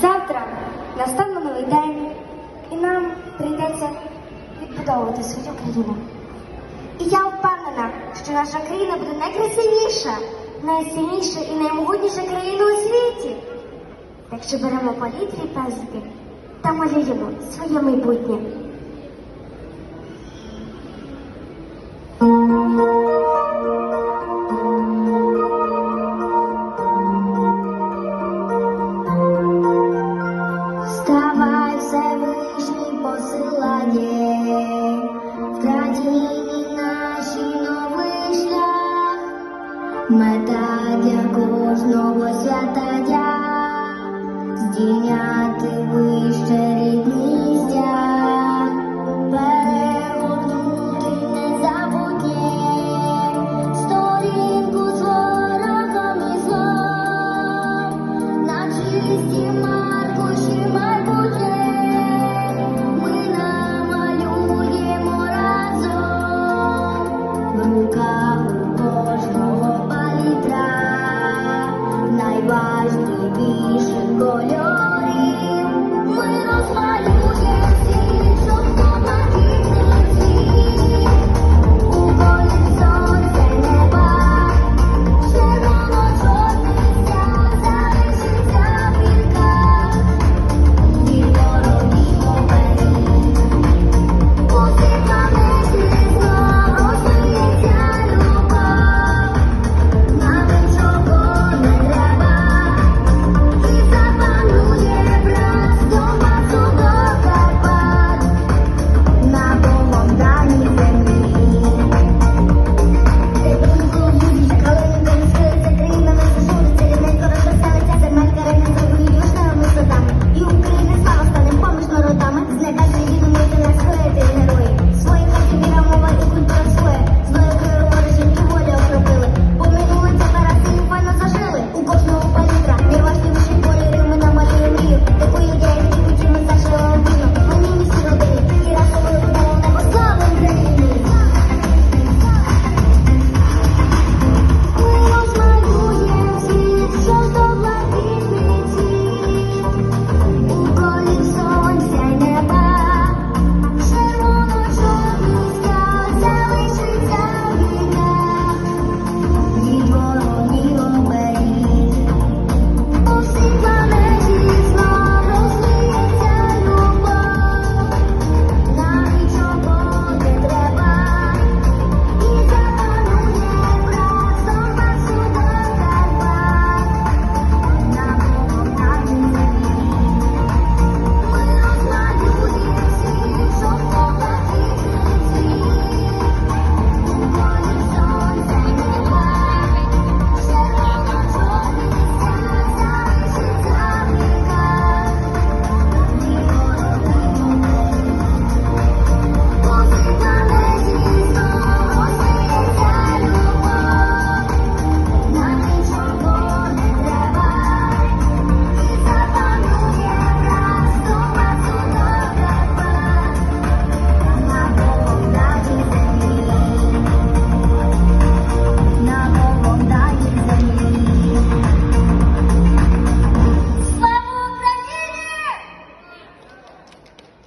Завтра настане новий день, і нам прийдеться відбудовувати свою країну. І я впевнена, що наша країна буде найкрасивіша, найсильніша і наймогутніша країна у світі. Якщо беремо палітрі і пензлики та малюємо своє майбутнє. Мета для кожного святая здійняти вище рідні. Close